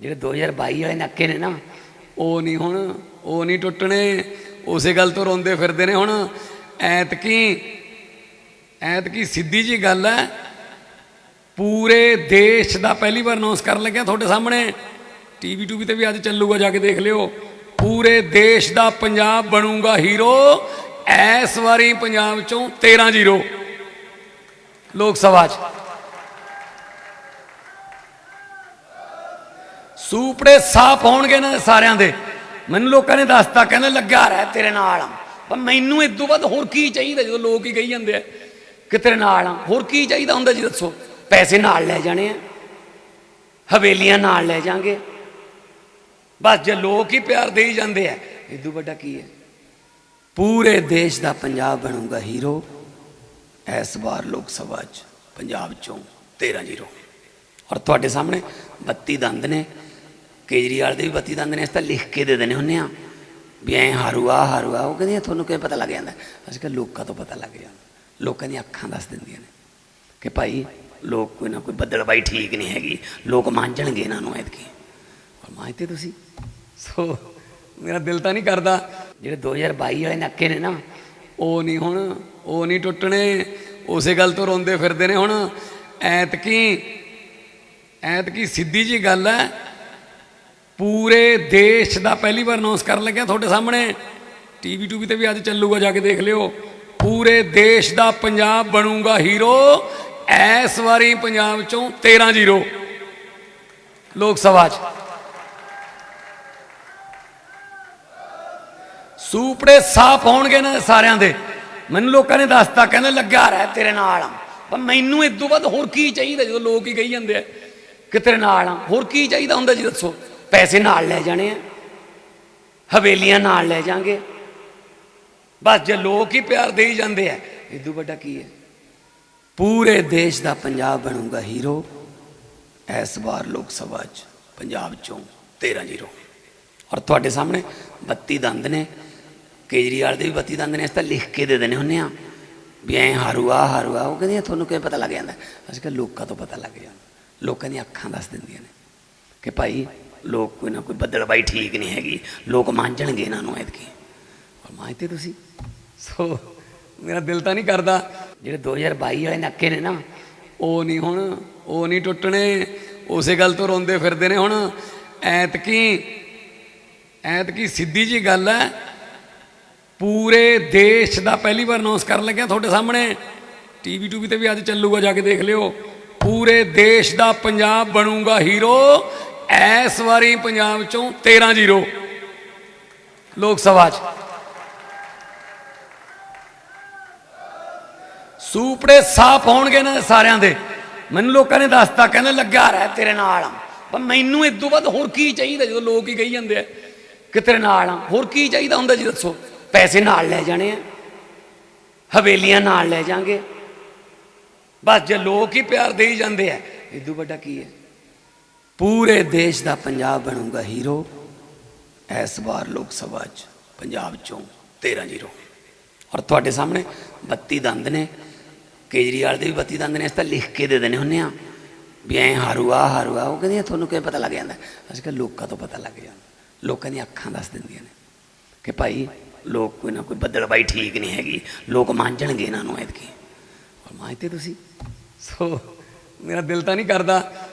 ਜਿਹੜੇ 2022 ਵਾਲੇ ਨੱਕੇ ਨੇ ਨਾ, ਉਹ ਨਹੀਂ ਹੁਣ, ਉਹ ਨਹੀਂ ਟੁੱਟਣੇ। ਉਸੇ ਗੱਲ ਤੋਂ ਰੋਂਦੇ ਫਿਰਦੇ ਨੇ ਹੁਣ। ਐਤਕੀ ਐਤਕੀ ਸਿੱਧੀ ਜੀ ਗੱਲ ਹੈ ਪੂਰੇ ਦੇਸ਼ ਦਾ ਪਹਿਲੀ ਵਾਰ ਅਨਾਉਂਸ ਕਰਨ ਲੱਗਿਆ ਤੁਹਾਡੇ ਸਾਹਮਣੇ। ਟੀਵੀ ਟੂਵੀ ਤੇ ਵੀ ਅੱਜ ਚੱਲੂਗਾ, ਜਾ ਕੇ ਦੇਖ ਲਿਓ। ਪੂਰੇ ਦੇਸ਼ ਦਾ ਪੰਜਾਬ ਬਣੂਗਾ ਹੀਰੋ ਇਸ ਵਾਰੀ ਪੰਜਾਬ ਚੋਂ 13 ਜ਼ੀਰੋ। ਲੋਕ ਸਭਾ 'ਚ। ਸੂਪੜੇ ਸਾਫ਼ ਹੋਣਗੇ ਇਹਨਾਂ ਦੇ ਸਾਰਿਆਂ ਦੇ। ਮੈਨੂੰ ਲੋਕਾਂ ਨੇ ਦੱਸਤਾ, ਕਹਿੰਦੇ ਲੱਗਿਆ ਰਹਿ ਤੇਰੇ ਨਾਲ ਆ। ਪਰ ਮੈਨੂੰ ਇਸ ਤੋਂ ਵੱਧ ਹੋਰ ਕੀ ਚਾਹੀਦਾ ਜਦੋਂ ਲੋਕ ਹੀ ਕਹੀ ਜਾਂਦੇ ਆ ਕਿ ਤੇਰੇ ਨਾਲ ਆ? ਹੋਰ ਕੀ ਚਾਹੀਦਾ ਹੁੰਦਾ ਜੀ ਦੱਸੋ? ਪੈਸੇ ਨਾਲ ਲੈ ਜਾਣੇ ਆ। ਹਵੇਲੀਆਂ ਨਾਲ ਲੈ ਜਾਾਂਗੇ। ਬਸ ਜੇ ਲੋਕ ਹੀ ਪਿਆਰ ਦੇਈ ਜਾਂਦੇ ਆ ਇਸ ਤੋਂ ਵੱਡਾ ਕੀ ਹੈ? ਪੂਰੇ ਦੇਸ਼ ਦਾ ਪੰਜਾਬ ਬਣੂਗਾ ਹੀਰੋ। ਇਸ ਵਾਰ ਲੋਕ ਸਭਾ 'ਚ ਪੰਜਾਬ ਚੋਂ 13 ਜ਼ੀਰੋ। ਔਰ ਤੁਹਾਡੇ ਸਾਹਮਣੇ 32 ਦੰਦ ਨੇ। ਕੇਜਰੀਵਾਲ ਦੇ ਵੀ 32 ਦੰਦ ਨੇ ਇਸ ਤਾਂ ਲਿਖ ਕੇ ਦੇ ਦੇਣੇ ਹੁੰਨੇ ਆ ਵੀ ਐ ਹਾਰੂਆ ਹਾਰੂਆ ਉਹ ਕਹਿੰਦੇ ਤੁਹਾਨੂੰ ਕਿਵੇਂ ਪਤਾ ਲੱਗ ਜਾਂਦਾ? ਅਸੀਂ ਕਿਹਾ, ਲੋਕਾਂ ਤੋਂ ਪਤਾ ਲੱਗ ਜਾਂਦਾ। ਲੋਕਾਂ ਦੀਆਂ ਅੱਖਾਂ ਦੱਸ ਦਿੰਦੀਆਂ ਨੇ ਕਿ ਭਾਈ ਲੋਕ ਕੋਈ ਨਾ ਕੋਈ ਬੱਦਲਬਾਈ ਠੀਕ ਨਹੀਂ ਹੈਗੀ। ਲੋਕ ਮੰਨਣਗੇ ਇਹਨਾਂ ਨੂੰ ਐਤਕੀ। ਔਰ ਮੰਨਦੇ ਤੁਸੀਂ। ਸੋ ਮੇਰਾ ਦਿਲ ਤਾਂ ਨਹੀਂ ਕਰਦਾ। ਜਿਹੜੇ 2022 ਵਾਲੇ ਨੱਕੇ ਨੇ ਨਾ, ਉਹ ਨਹੀਂ ਹੁਣ, ਉਹ ਨਹੀਂ ਟੁੱਟਣੇ। ਉਸੇ ਗੱਲ ਤੋਂ ਰੋਂਦੇ ਫਿਰਦੇ ਨੇ ਹੁਣ। ਐਤਕੀ ਐਤਕੀ ਸਿੱਧੀ ਜੀ ਗੱਲ ਹੈ ਪੂਰੇ ਦੇਸ਼ ਦਾ ਪਹਿਲੀ ਵਾਰ ਅਨਾਉਂਸ ਕਰਨ ਲੱਗਿਆ ਤੁਹਾਡੇ ਸਾਹਮਣੇ। ਟੀਵੀ ਟੂਵੀ ਤੇ ਵੀ ਅੱਜ ਚੱਲੂਗਾ, ਜਾ ਕੇ ਦੇਖ ਲਿਓ। ਪੂਰੇ ਦੇਸ਼ ਦਾ ਪੰਜਾਬ ਬਣੂਗਾ ਹੀਰੋ ਇਸ ਵਾਰੀ ਪੰਜਾਬ ਚੋਂ 13 ਜ਼ੀਰੋ ਲੋਕ ਸਭਾ 'ਚ। ਸੂਪੜੇ ਸਾਫ਼ ਹੋਣਗੇ ਨਾ ਸਾਰਿਆਂ ਦੇ। ਮੈਨੂੰ ਲੋਕਾਂ ਨੇ ਦੱਸਤਾ, ਕਹਿੰਦੇ ਲੱਗਿਆ ਰਹਿ ਤੇਰੇ ਨਾਲ ਆ। ਪਰ ਮੈਨੂੰ ਇਸ ਤੋਂ ਵੱਧ ਹੋਰ ਕੀ ਚਾਹੀਦਾ ਜਦੋਂ ਲੋਕ ਹੀ ਕਹੀ ਜਾਂਦੇ ਆ ਕਿ ਤੇਰੇ ਨਾਲ ਆ। ਹੋਰ ਕੀ ਚਾਹੀਦਾ ਹੁੰਦਾ ਜੀ ਦੱਸੋ? ਪੈਸੇ ਨਾਲ ਲੈ ਜਾਣੇ ਆ। ਹਵੇਲੀਆਂ ਨਾਲ ਲੈ ਜਾਾਂਗੇ। ਬਸ ਜੇ ਲੋਕ ਹੀ ਪਿਆਰ ਦੇਈ ਜਾਂਦੇ ਆ ਇਸ ਵੱਡਾ ਕੀ ਹੈ ਪੂਰੇ ਦੇਸ਼ ਦਾ ਪੰਜਾਬ ਬਣੂਗਾ ਹੀਰੋ, ਇਸ ਵਾਰ ਲੋਕ ਸਭਾ 'ਚ, ਪੰਜਾਬ ਚੋਂ 13 ਜ਼ੀਰੋ। ਔਰ ਤੁਹਾਡੇ ਸਾਹਮਣੇ 32 ਦੰਦ ਨੇ, ਕੇਜਰੀਵਾਲ ਦੇ ਵੀ 32 ਦੰਦ ਨੇ ਇਸ ਤਾਂ ਲਿਖ ਕੇ ਦੇ ਦੇਣੇ ਹੁੰਨੇ ਆ ਵੀ ਐ ਹਾਰੂਆ ਹਾਰੂਆ ਉਹ ਕਹਿੰਦੇ ਤੁਹਾਨੂੰ ਕਿਵੇਂ ਪਤਾ ਲੱਗ ਜਾਂਦਾ? ਅਸੀਂ ਕਿਹਾ, ਲੋਕਾਂ ਤੋਂ ਪਤਾ ਲੱਗ ਜਾਂਦਾ। ਲੋਕਾਂ ਦੀਆਂ ਅੱਖਾਂ ਦੱਸ ਦਿੰਦੀਆਂ ਨੇ ਕਿ ਭਾਈ ਲੋਕ ਕੋਈ ਨਾ ਕੋਈ ਬੱਦਲਬਾਈ ਠੀਕ ਨਹੀਂ ਹੈਗੀ। ਲੋਕ ਮੰਨਣਗੇ ਇਹਨਾਂ ਨੂੰ ਐਤਕੀ। ਔਰ ਮੰਨਦੇ ਤੁਸੀਂ? ਸੋ, ਮੇਰਾ ਦਿਲ ਤਾਂ ਨਹੀਂ ਕਰਦਾ। ਜਿਹੜੇ 2022 ਵਾਲੇ ਨੱਕੇ ਨੇ ਨਾ, ਉਹ ਨਹੀਂ ਹੁਣ, ਉਹ ਨਹੀਂ ਟੁੱਟਣੇ। ਉਸੇ ਗੱਲ ਤੋਂ ਰੋਂਦੇ ਫਿਰਦੇ ਨੇ ਹੁਣ। ਐਤਕੀ ਐਤਕੀ ਸਿੱਧੀ ਜੀ ਗੱਲ ਹੈ, ਪੂਰੇ ਦੇਸ਼ ਦਾ ਪਹਿਲੀ ਵਾਰ ਅਨਾਉਂਸ ਕਰਨ ਲੱਗਿਆ ਤੁਹਾਡੇ ਸਾਹਮਣੇ। ਟੀਵੀ ਟੂਵੀ ਤੇ ਵੀ ਅੱਜ ਚੱਲੂਗਾ, ਜਾ ਕੇ ਦੇਖ ਲਿਓ। ਪੂਰੇ ਦੇਸ਼ ਦਾ ਪੰਜਾਬ ਬਣੂਗਾ ਹੀਰੋ। ਇਸ ਵਾਰੀ ਪੰਜਾਬ ਚੋਂ 13 ਜ਼ੀਰੋ। ਲੋਕ ਸਭਾ 'ਚ। ਸੂਪੜੇ ਸਾਫ਼ ਹੋਣਗੇ ਨਾ ਸਾਰਿਆਂ ਦੇ। ਮੈਨੂੰ ਲੋਕਾਂ ਨੇ ਦੱਸਤਾ, ਕਹਿੰਦੇ ਲੱਗਿਆ ਰਹਿ ਤੇਰੇ ਨਾਲ ਆ। ਪਰ ਮੈਨੂੰ ਇਸ ਤੋਂ ਵੱਧ ਹੋਰ ਕੀ ਚਾਹੀਦਾ ਜਦੋਂ ਲੋਕ ਹੀ ਕਹੀ ਜਾਂਦੇ ਆ ਕਿ ਤੇਰੇ ਨਾਲ ਆ। ਹੋਰ ਕੀ ਚਾਹੀਦਾ ਹੁੰਦਾ ਜੀ ਦੱਸੋ? ਪੈਸੇ ਨਾਲ ਲੈ ਜਾਣੇ ਆ। ਹਵੇਲੀਆਂ ਨਾਲ ਲੈ ਜਾਾਂਗੇ। ਬਸ ਜੇ ਲੋਕ ਹੀ ਪਿਆਰ ਦੇਈ ਜਾਂਦੇ ਆ, ਇਸ ਵੱਡਾ ਕੀ ਹੈ? ਪੂਰੇ ਦੇਸ਼ ਦਾ ਪੰਜਾਬ ਬਣੂਗਾ ਹੀਰੋ। ਇਸ ਵਾਰ ਲੋਕ ਸਭਾ 'ਚ ਪੰਜਾਬ ਚੋਂ 13 ਜ਼ੀਰੋ। ਔਰ ਤੁਹਾਡੇ ਸਾਹਮਣੇ 32 ਦੰਦ ਨੇ। ਕੇਜਰੀਵਾਲ ਦੇ ਵੀ 32 ਦੰਦ ਨੇ। ਇਸ ਤਾਂ ਲਿਖ ਕੇ ਦੇ ਦੇਣੇ ਹੁੰਨੇ ਆ ਵੀ ਐ ਹਾਰੂਆ ਹਾਰੂਆ ਉਹ ਕਹਿੰਦੇ ਤੁਹਾਨੂੰ ਕਿਵੇਂ ਪਤਾ ਲੱਗ ਜਾਂਦਾ? ਅਸੀਂ ਕਿਹਾ, ਲੋਕਾਂ ਤੋਂ ਪਤਾ ਲੱਗ ਜਾਂਦਾ। ਲੋਕਾਂ ਦੀਆਂ ਅੱਖਾਂ ਦੱਸ ਦਿੰਦੀਆਂ ਨੇ ਕਿ ਭਾਈ ਲੋਕ ਕੋਈ ਨਾ ਕੋਈ ਬੱਦਲਬਾਈ ਠੀਕ ਨਹੀਂ ਹੈਗੀ। ਲੋਕ ਮੰਨਣਗੇ ਇਹਨਾਂ ਨੂੰ ਐਤਕੀ। ਔਰ ਮੰਨਦੇ ਤੁਸੀਂ। ਸੋ ਮੇਰਾ ਦਿਲ ਤਾਂ ਨਹੀਂ ਕਰਦਾ